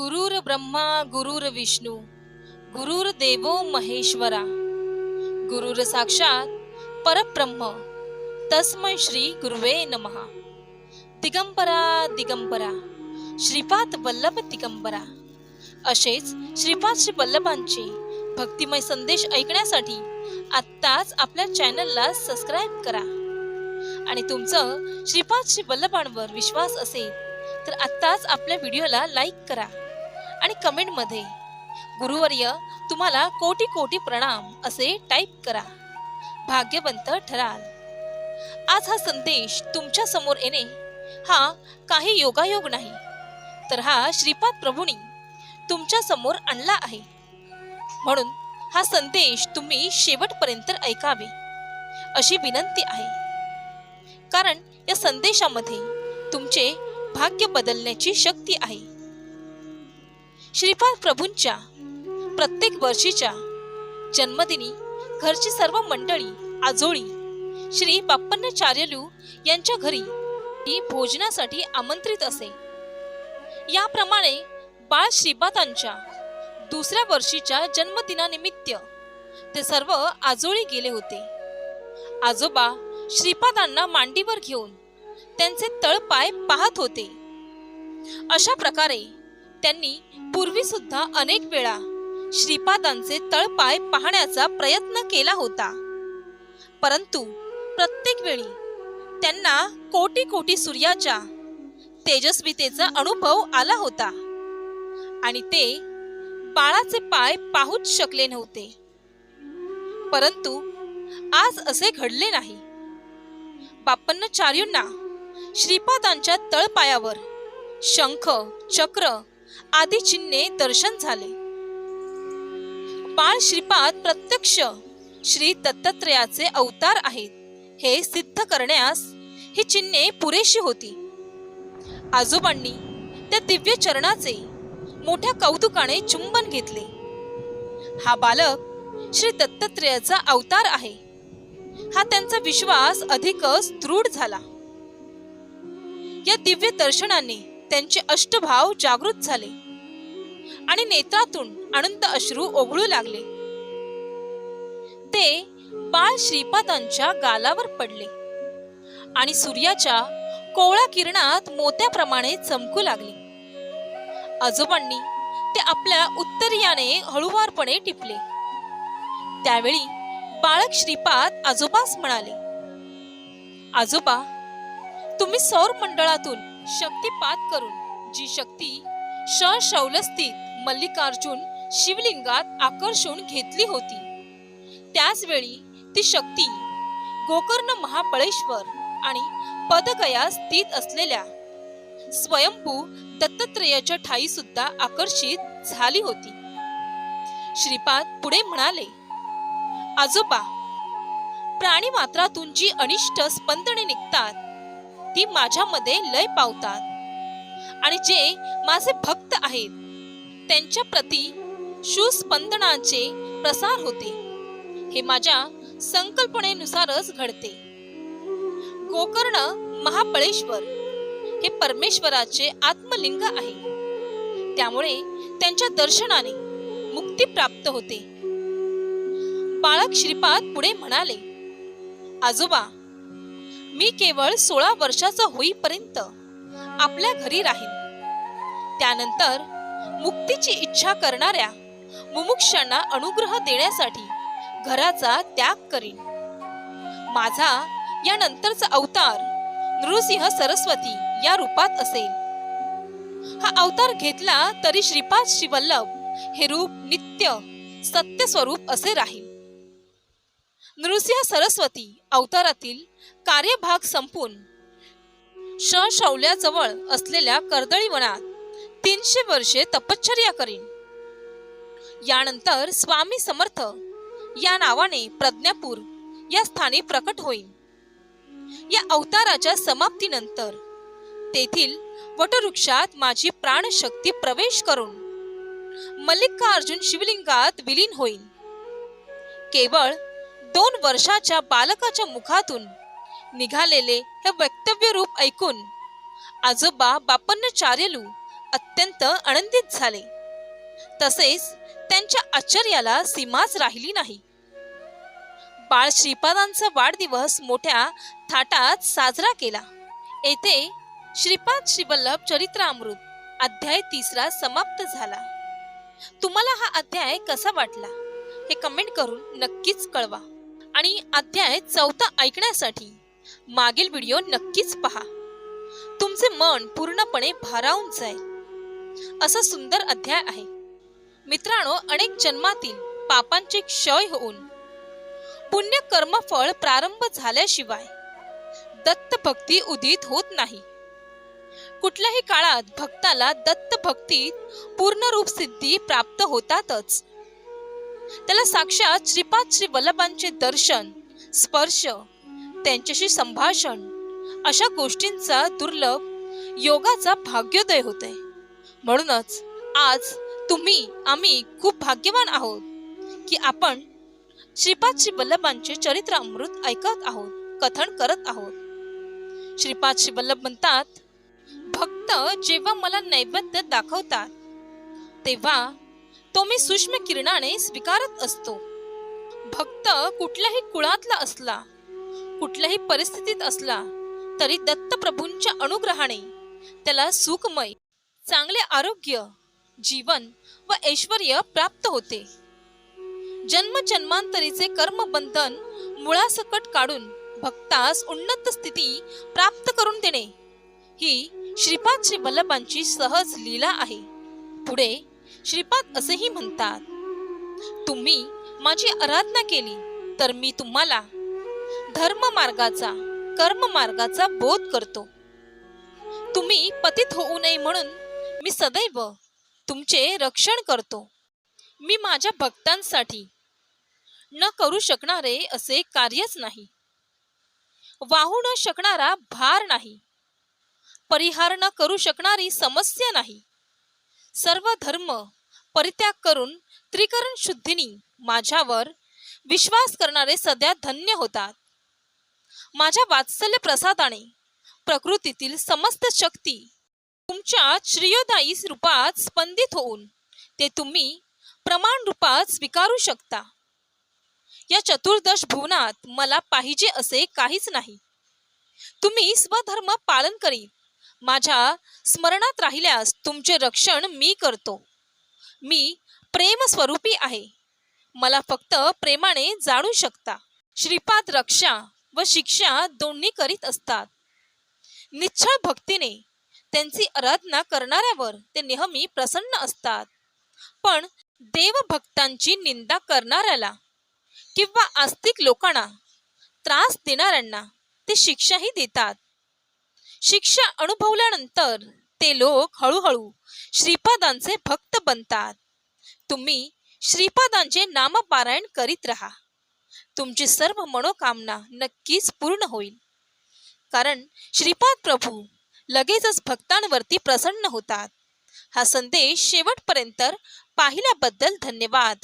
गुरुर ब्रह्मा गुरुर विष्णू गुरुर देवो महेश्वरा। गुरुर साक्षात परब्रह्म तस्मै श्री गुरुवे नमहा दिगंबरा दिगंबरा श्रीपाद वल्लभ दिगंबरा। असेच श्रीपाद श्री वल्लभांचे भक्तिमय संदेश ऐकण्यासाठी आत्ताच आपल्या चॅनलला सबस्क्राईब करा. आणि तुमचं श्रीपाद श्री वल्लभांवर विश्वास असेल तर आत्ताच आपल्या व्हिडिओला लाईक करा. आणि कमेंटमध्ये गुरुवर्य तुम्हाला कोटी कोटी प्रणाम असे टाईप करा. भाग्यवंत ठराल. आज हा संदेश तुमच्यासमोर येणे हा काही योगायोग नाही तर हा श्रीपाद प्रभूंनी तुमच्यासमोर आणला आहे. म्हणून हा संदेश तुम्ही शेवटपर्यंत ऐकावे अशी विनंती आहे. कारण या संदेशामध्ये तुमचे भाग्य बदलण्याची शक्ती आहे. श्रीपाद प्रभूंच्या प्रत्येक वर्षीच्या जन्मदिनी घरची सर्व मंडळी आजोळी श्री बाप्पन्नाचार्यलू यांच्या घरी ही भोजनासाठी आमंत्रित असे. याप्रमाणे बाळ श्रीपादांच्या दुसऱ्या वर्षीच्या जन्मदिनानिमित्त ते सर्व आजोळी गेले होते. आजोबा श्रीपादांना मांडीवर घेऊन त्यांचे तळपाय पाहत होते. अशा प्रकारे त्यांनी पूर्वी सुद्धा अनेक वेळा श्रीपादांचे तळपाय पाहण्याचा प्रयत्न केला होता. परंतु प्रत्येक वेळी त्यांना कोटी कोटी सूर्याच्या तेजस्वितेचा अनुभव आला होता आणि ते बाळाचे पाय पाहूच शकले नव्हते. परंतु आज असे घडले नाही. बाप्पन्नाचार्यूंना श्रीपादांच्या तळपायावर शंख चक्र आदी चिन्हे दर्शन झाले. बाळ श्रीपाद प्रत्यक्ष श्री दत्तात्रेयाचे अवतार आहेत. हे सिद्ध करण्यास ही चिन्हे पुरेशी होती. आजोबांनी त्या दिव्य चरणाचे मोठ्या कौतुकाने चुंबन घेतले. हा बालक श्री दत्तात्रेयाचा अवतार आहे. हा त्यांचा विश्वास अधिकच दृढ झाला. या दिव्य दर्शनाने त्यांचे अष्टभाव जागृत झाले. आणि नेत्रातून अनंत अश्रू ओघळू लागले. ते बाळ श्रीपादांच्या गालावर पडले. आणि सूर्याच्या कोवळ्या किरणात मोत्याप्रमाणे चमकू लागले. आजोबांनी ते आपल्या उत्तरीयाने हळुवारपणे टिपले. त्यावेळी बाळक श्रीपाद आजोबास म्हणाले आजोबा तुम्ही सौर मंडळातून शक्तिपात करून जी शक्ती शौलस्थित मल्लिकार्जुन शिवलिंगात आकर्षून घेतली होती. त्याचवेळी ती शक्ती गोकर्ण महाबळेश्वर आणि पदगया स्थित असलेल्या स्वयंभू दत्तात्रेयाच्या ठाई सुद्धा आकर्षित झाली होती. श्रीपाद पुढे म्हणाले आजोबा प्राणी मात्रातून जी अनिष्ट स्पंदने निघतात ती माझ्यामध्ये लय पावतात. आणि जे माझे भक्त आहेत त्यांच्या प्रती सुस्पंदनाचे प्रसार होते. हे माझ्या संकल्पनेनुसारच घडते. गोकर्ण महाबळेश्वर हे परमेश्वराचे आत्मलिंग आहे. त्यामुळे त्यांच्या दर्शनाने मुक्ती प्राप्त होते. बाळक श्रीपाद पुढे म्हणाले आजोबा मी केवळ सोळा वर्षाचा होईपर्यंत आपल्या घरी राहीन. त्यानंतर मुक्तीची इच्छा करणाऱ्या मुमुक्षांना अनुग्रह देण्यासाठी घराचा त्याग करीन. माझा या नंतरचा अवतार नृसिंह सरस्वती या रूपात असेल. हा अवतार घेतला तरी श्रीपाद श्रीवल्लभ हे रूप नित्य सत्य स्वरूप असे राहील. नृसिंह सरस्वती अवतारातील कार्यभाग संपून शौल्याजवळ असलेल्या कर्दळी वनात तीनशे वर्षे तपश्चर्या करीन. यानंतर स्वामी समर्थ या नावाने प्रज्ञापूर या स्थानी प्रकट होईल या अवताराच्या समाप्तीनंतर तेथील वटवृक्षात माझी प्राणशक्ती प्रवेश करून मल्लिकार्जुन शिवलिंगात विलीन होईल केवळ दोन वर्षाच्या बालकाच्या मुखातून निघालेले हे वक्तव्य रूप ऐकून आजोबा बापन्नाचार्यलू अत्यंत आनंदित झाले. तसेच त्यांच्या आश्चर्याला सीमाच राहिली नाही. बाळ श्रीपादांचा वाढदिवस मोठ्या थाटात साजरा केला. येथे श्रीपाद श्रीवल्लभ चरित्रामृत अध्याय तिसरा समाप्त झाला. तुम्हाला हा अध्याय कसा वाटला? हे कमेंट करून नक्कीच कळवा. आणि अध्याय चौथा ऐकण्यासाठी मागील व्हिडिओ नक्कीच पहा. तुमचे मन पूर्णपणे भारावून जाईल. असा सुंदर अध्याय आहे. मित्रांनो अनेक जन्मातील पापांचे क्षय होऊन पुण्य कर्मफळ प्रारंभ झाल्याशिवाय दत्त भक्ती उदित होत नाही. कुठल्याही काळात भक्ताला दत्त भक्तीत पूर्ण रूप सिद्धी प्राप्त होतातच. त्याला साक्षात श्रीपाद श्री वल्लभांचे दर्शन स्पर्श त्यांच्याशी संभाषण अशा गोष्टींचा दुर्लभ योगाचा भाग्योदय होते म्हणूनच आज तुम्ही आम्ही खूप भाग्यवान आहोत की आपण श्रीपाद श्री वल्लभांचे चरित्र अमृत ऐकत आहोत कथन करत आहोत. श्रीपाद श्री वल्लभ म्हणतात भक्त जेव्हा मला नैवेद्य दाखवतात तेव्हा तो मी सूक्ष्म किरणाने स्वीकारत असतो. भक्त कुठल्याही कुळातला असला कुठल्याही परिस्थितीत असला तरी दत्तप्रभूंच्या अनुग्रहाने त्याला सुखमय चांगले आरोग्य जीवन व ऐश्वर प्राप्त होते. जन्म जन्मांतरीचे कर्मबंधन मुळासकट काढून भक्तास उन्नत स्थिती प्राप्त करून देणे ही श्रीपाद श्री वल्लभांची सहज लीला आहे. पुढे श्रीपाद असेही म्हणतात तुम्ही माझी आराधना केली तर मी तुम्हाला धर्म मार्गाचा कर्म मार्गाचा बोध करतो. तुम्ही पतित होऊ नये म्हणून मी सदैव तुमचे रक्षण करतो. मी माझ्या भक्तांसाठी न करू शकणारे असे कार्यच नाही. वाहू न शकणारा भार नाही. परिहार न करू शकणारी समस्या नाही. सर्व धर्म परित्याग करून त्रिकरण शुद्धीनी माझ्यावर विश्वास करणारे सध्या धन्य होतात. माझ्या वात्सल्य प्रसादाने प्रकृतीतील समस्त शक्ती तुमच्या श्रेयोदायी रूपात स्पंदित होऊन ते तुम्ही प्रमाण रूपात स्वीकारू शकता. या चतुर्दश भुवनात मला पाहिजे असे काहीच नाही. तुम्ही स्वधर्म पालन करीत माझ्या स्मरणात राहिल्यास तुमचे रक्षण मी करतो. मी प्रेमस्वरूपी आहे. मला फक्त प्रेमाने जाणू शकता. श्रीपाद रक्षा व शिक्षा दोन्ही करीत असतात. निश्चळ भक्तीने त्यांची आराधना करणाऱ्यावर ते नेहमी प्रसन्न असतात. पण देवभक्तांची निंदा करणाऱ्याला किंवा आस्तिक लोकांना त्रास देणाऱ्यांना ते शिक्षाही देतात. शिक्षा अनुभवल्यानंतर ते लोक हळूहळू श्रीपादांचे भक्त बनतात. तुम्ही श्रीपादांचे नामपारायण करीत राहा. तुमची सर्व मनोकामना नक्कीच पूर्ण होईल. कारण श्रीपाद प्रभू लगेचच भक्तांवरती प्रसन्न होतात. हा संदेश शेवटपर्यंत पाहिल्याबद्दल धन्यवाद.